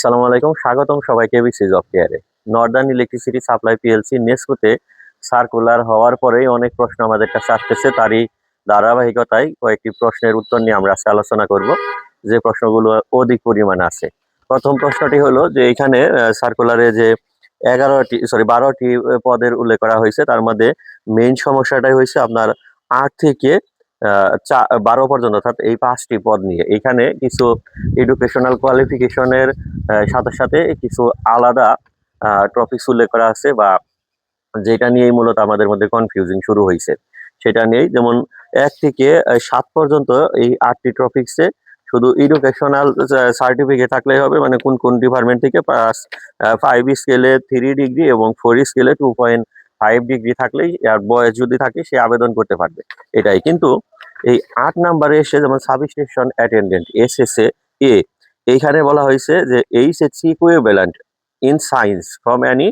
আসসালামু আলাইকুম, স্বাগতম সবাইকে বিসি জব কেয়ারে। নর্দার্ন ইলেকট্রিসিটি সাপ্লাই পিএলসি নেসকোতে সার্কুলার হওয়ার পরেই অনেক প্রশ্ন আমাদের কাছে আসতেছে। তারই ধারাবাহিকতায় কয়েকটি প্রশ্নের উত্তর নিয়ে আমরা আজকে আলোচনা করব, যে প্রশ্নগুলো অধিক পরিমাণে আছে। প্রথম প্রশ্নটি হলো যে এখানে সার্কুলারে যে এগারোটি সরি বারোটি পদের উল্লেখ করা হয়েছে, তার মধ্যে মেইন সমস্যাটাই হয়েছে আপনার আট থেকে বারো পর্যন্ত, অর্থাৎ এই পাঁচটি পদ নিয়ে। এখানে কিছু এডুকেশনাল কোয়ালিফিকেশনের সাথে সাথে কিছু আলাদা টপিকস উল্লেখ করা আছে বা যেটা নিয়েই মূলত আমাদের মধ্যে কনফিউজিং শুরু হয়েছে সেটা নিয়েই যেমন এক থেকে সাত পর্যন্ত এই আটটি টপিক্সে শুধু এডুকেশনাল সার্টিফিকেট থাকলেই হবে মানে কোন কোন ডিপার্টমেন্ট থেকে পাস ফাইভ স্কেলে থ্রি ডিগ্রি এবং ফোর স্কেলে টু পয়েন্ট ফাইভ ডিগ্রি থাকলেই, আর বয়স যদি থাকে, সে আবেদন করতে পারবে। এটাই। কিন্তু এই আট নাম্বারে এসে যেমন sub station attendant S S A এইখানে বলা হয়েছে যে HSC equivalent in science from any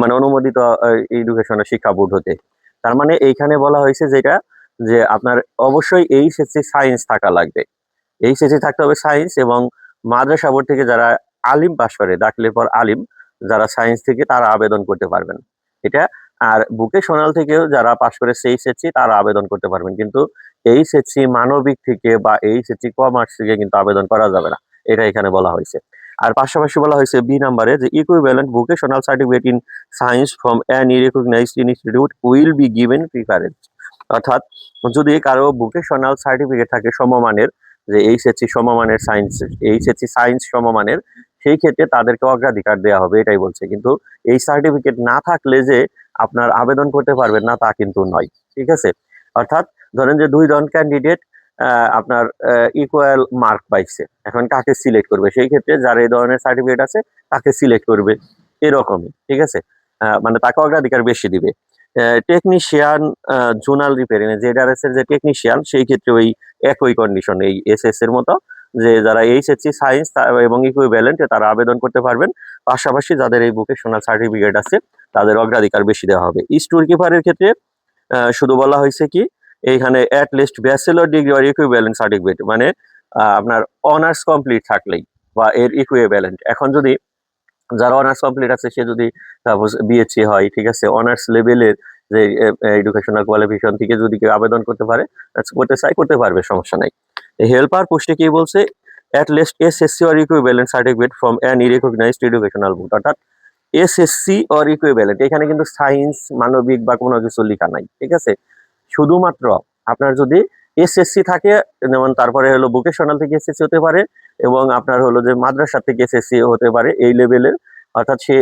মানে অনুমোদিত এডুকেশনের শিক্ষা বোর্ড হতে। তার মানে এইখানে বলা হয়েছে যেটা যে আপনার অবশ্যই এইচএসসি সায়েন্স থাকা লাগবে। এইচএসসি থাকতে হবে সায়েন্স এবং মাদ্রাসা বোর্ড থেকে যারা আলিম পাশ করে, দাখিলের পর আলিম, যারা সায়েন্স থেকে তারা আবেদন করতে পারবেন। এটা আর ভোকেশনাল থেকেও যারা পাশ করে এইচএসসি তারা আবেদন করতে পারবেন। কিন্তু এইচএসসি মানবিক থেকে বা এইচএসসি কমার্স থেকে কিন্তু আবেদন করা যাবে না। এটা এখানে বলা হয়েছে। আর পাশাপাশি বলা হয়েছে বি নাম্বারে যে equivalent vocational certificate in science from any recognized institute will be given preference অর্থাৎ যদি কারও ভোকেশনাল সার্টিফিকেট থাকে সমমানের, যে এইচএসসি সমমানের সায়েন্স এইচএসসি সায়েন্স সমমানের সেই ক্ষেত্রে তাদেরকে অগ্রাধিকার দেওয়া হবে, এটাই বলছে। কিন্তু এই সার্টিফিকেট না থাকলে যে আপনার আবেদন করতে পারবেন না, তা কিন্তু নয়, ঠিক আছে? অর্থাৎ ধরেন যে দুই জন ক্যান্ডিডেট আপনার ইকুয়াল মার্ক পাইছে, এখন কাকে সিলেক্ট করবে? সেই ক্ষেত্রে যার এই ধরনের সার্টিফিকেট আছে, তাকে সিলেক্ট করবে, এরকমই, ঠিক আছে? মানে তাকে অগ্রাধিকার বেশি দিবে। টেকনিশিয়ান জোনাল রিপেয়ারিং জেডারএস এর যে টেকনিশিয়ান সেই ক্ষেত্রে ওই একই কন্ডিশন এই এস এস এর মতো। যে যারা এইচএসসি, সায়েন্স এবং ইকুইভ্যালেন্ট তারা আবেদন করতে পারবেন। পাশাপাশি যাদের এই ভোকেশনাল সার্টিফিকেট আছে, তাদের অগ্রাধিকার বেশি দেওয়া হবে। স্টোর কিপারের ক্ষেত্রে শুধু বলা হয়েছে কি, এইখানে অ্যাট লিস্ট ব্যাচেলর ডিগ্রি আর ইকুইভ্যালেন্ট সার্টিফিকেট মানে আপনার অনার্স কমপ্লিট থাকলেই বা এর ইকুইভ্যালেন্ট এখন যদি যারা অনার্স কমপ্লিট আছে, সে যদি সাপোজ বিএসসি হয়, ঠিক আছে অনার্স লেভেলের যে এডুকেশনাল কোয়ালিফিকেশন থেকে যদি কেউ আবেদন করতে পারে করতে চাই করতে পারবে, সমস্যা নাই। হেল্পার পোস্টে কি বলছে? At least S SSC or equivalent certificate from an recognized educational board অর্থাৎ এসএসসি অর ইকুইভ্যালেন্ট এখানে কিন্তু সায়েন্স মানবিক বা কোনো কিছু লেখা নাই, ঠিক আছে? শুধুমাত্র আপনার যদি এসএসসি থাকে, যেমন তারপরে হলো ভোকেশনাল থেকে এসএসসি হতে পারে, এবং আপনার হলো যে মাদ্রাসা থেকে এসএসসি হতে পারে, এই লেভেলের অর্থাৎ সে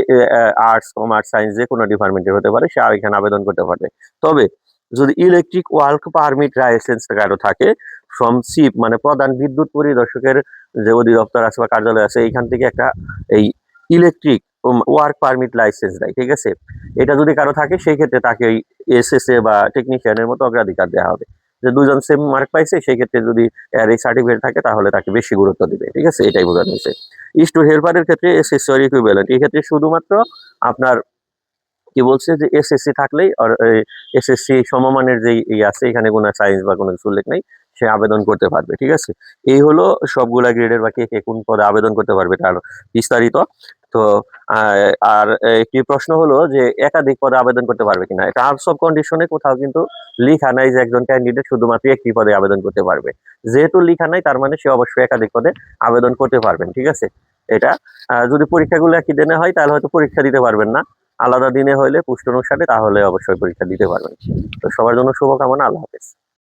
আর্টস কমার্স সায়েন্স যে কোনো ডিপার্টমেন্টের হতে পারে, সে আর এখানে আবেদন করতে পারবে। তবে যদি ইলেকট্রিক ওয়ার্ক পারমিট লাইসেন্স কারও থাকে ফ্রম সিপ মানে প্রধান বিদ্যুৎ পরিদর্শকের যে অধিদপ্তর আছে বা কার্যালয় আছে, এইখান থেকে একটা এই ইলেকট্রিক ওয়ার্ক পারমিট লাইসেন্স দেয়, ঠিক আছে? এটা যদি কারও থাকে, সেই ক্ষেত্রে তাকে ওই এসএসএ বা টেকনিশিয়ানের মতো অগ্রাধিকার দেওয়া হবে। যে দুজন সেম মার্ক পাইছে, সেই ক্ষেত্রে যদি এর এই সার্টিফিকেট থাকে, তাহলে তাকে বেশি গুরুত্ব দিবে, ঠিক আছে? এটাই বোঝানো হয়েছে। ইস্টু হেল্পারের ক্ষেত্রে এসএসসি ইকুইভ্যালেন্ট এই ক্ষেত্রে শুধুমাত্র আপনার কি বলছে যে এসএসসি থাকলেই আর এসএসসি সমমানের যে ই আছে, এখানে কোনো সায়েন্স বা কোনো কিছু উল্লেখ নেই, সে আবেদন করতে পারবে, ঠিক আছে? এই হলো সবগুলা গ্রেডের বা কে কে কোন পদে আবেদন করতে পারবে তার বিস্তারিত। তো আর একটি প্রশ্ন হলো যে একাধিক পদে আবেদন করতে পারবে কিনা? টার্মস অফ কন্ডিশনে কোথাও কিন্তু লিখা নাই যে একজন ক্যান্ডিডেট শুধুমাত্র একটি পদে আবেদন করতে পারবে। যেহেতু লিখা নাই, তার মানে সে অবশ্যই একাধিক পদে আবেদন করতে পারবেন, ঠিক আছে? এটা যদি পরীক্ষাগুলো একই দিনে হয়, তাহলে হয়তো পরীক্ষা দিতে পারবেন না। আলাদা দিনে হইলে পুষ্ট অনুসারে তাহলে অবশ্যই পরীক্ষা দিতে পারবেন। তো সবার জন্য শুভকামনা, আল্লাহ হাফেজ।